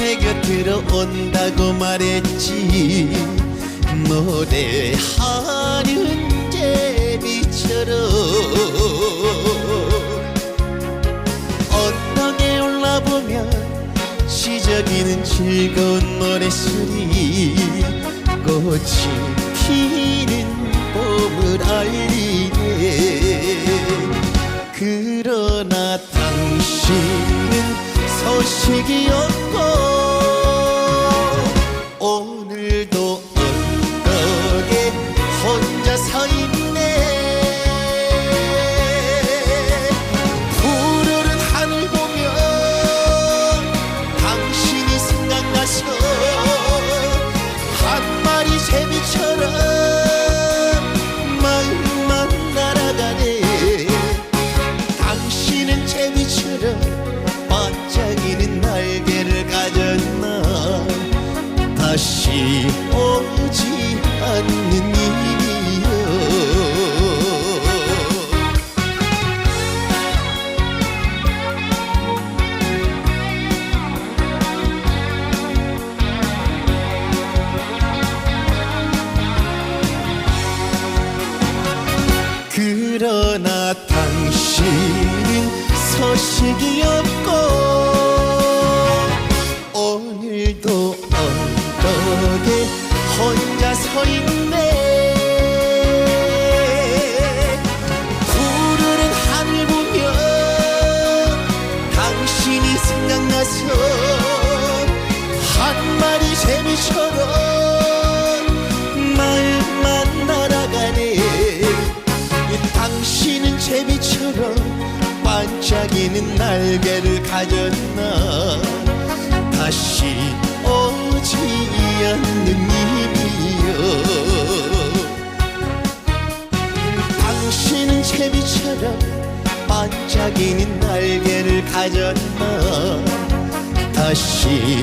내 곁으로 온다고 말했지. 노래하는 제비처럼 언덕에 올라보면 시작이는 즐거운 노래소리 꽃이 피는 봄을 알리네. 그러나 당신은 소식이 없 반짝이는 날개를 가졌나. 다시 오지 그러나 당신은 소식이 없고 오늘도 언덕에 혼자 서 있네. 푸르른 하늘 보며 당신이 생각나서 한 마리 새미처 새비처럼 반짝이는 날개를 가졌나. 다시 오지 않는 이여 당신은 새비처럼 반짝이는 날개를 가졌나. 다시